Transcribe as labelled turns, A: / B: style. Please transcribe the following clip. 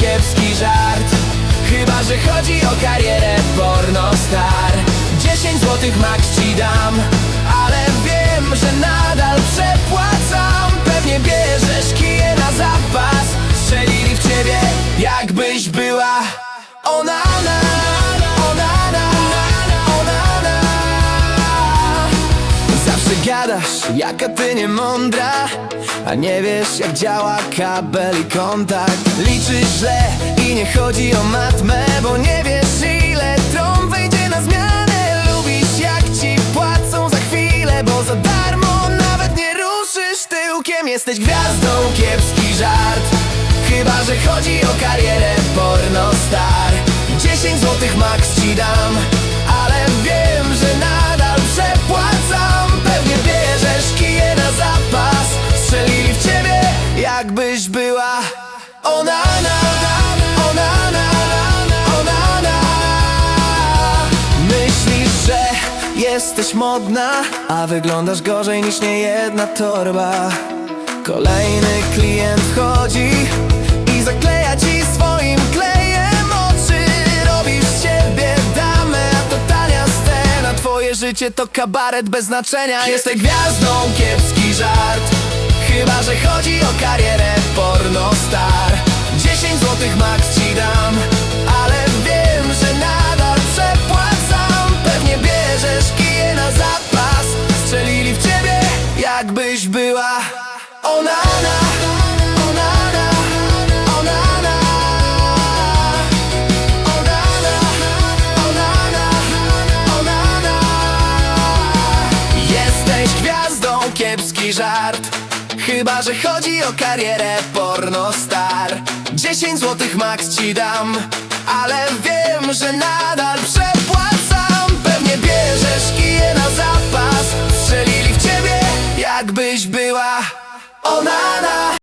A: kiepski żart. Chyba, że chodzi o karierę pornostar 10 złotych max ci dam Ale wiem, że nadal przepłacam. Pewnie bierzesz kije na zapas. Strzelili w ciebie, jakbyś była Onana, gadasz, jaka ty nie mądra A nie wiesz jak działa kabel i kontakt. Liczysz źle i nie chodzi o matmę Bo nie wiesz ile tron wejdzie na zmianę. Lubisz jak ci płacą za chwilę Bo za darmo nawet nie ruszysz tyłkiem. Jesteś gwiazdą, kiepski żart. Chyba, że chodzi o karierę pornostar jesteś modna A wyglądasz gorzej niż niejedna torba. Kolejny klient wchodzi I zakleja ci swoim klejem oczy. Robisz siebie damę, a to tania scena. Twoje życie to kabaret bez znaczenia. Jesteś gwiazdą, kiepski żart. Chyba, że chodzi o karierę pornostar 10 złotych max ci dam jakbyś była onana, onana Jesteś gwiazdą, kiepski żart. Chyba, że chodzi o karierę pornostar 10 złotych max ci dam Ale wiem, że nadal prze jakbyś była ona.